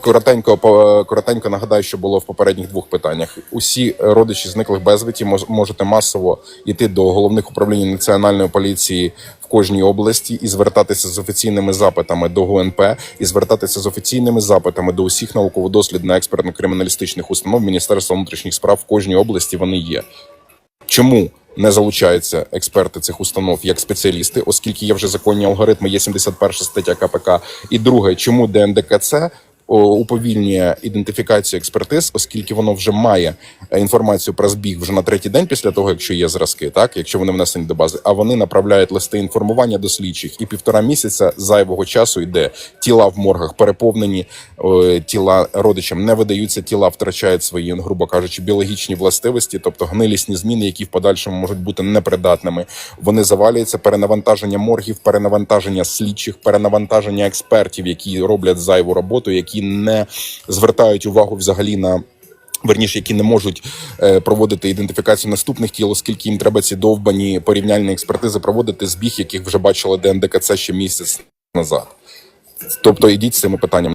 Коротенько коротенько нагадаю, що було в попередніх двох питаннях. Усі родичі зниклих безвіті мож- можете масово йти до головних управлінь національної поліції в кожній області і звертатися з офіційними запитами до ГУНП і звертатися з офіційними запитами до усіх науково-дослідно-експертно-криміналістичних установ Міністерства внутрішніх справ в кожній області. Вони є. Чому не залучаються експерти цих установ як спеціалісти, оскільки є вже законні алгоритми, є 71 стаття КПК. І друге, чому ДНДКЦ уповільнює ідентифікацію експертиз, оскільки воно вже має е, інформацію про збіг вже на третій день після того, якщо є зразки, так якщо вони внесені до бази, а вони направляють листи інформування до слідчих, і півтора місяця зайвого часу йде. Тіла в моргах переповнені, тіла родичам не видаються, тіла втрачають свої, грубо кажучи, біологічні властивості, тобто гнилісні зміни, які в подальшому можуть бути непридатними. Вони завалюються перенавантаження моргів, перенавантаження слідчих, перенавантаження експертів, які роблять зайву роботу, які не звертають увагу взагалі на. Верніше, які не можуть е, проводити ідентифікацію наступних тіл, оскільки їм треба ці довбані порівняльні експертизи проводити збіг, яких вже бачили ДНДКЦ ще місяць назад. Тобто, ідіть з цими питаннями.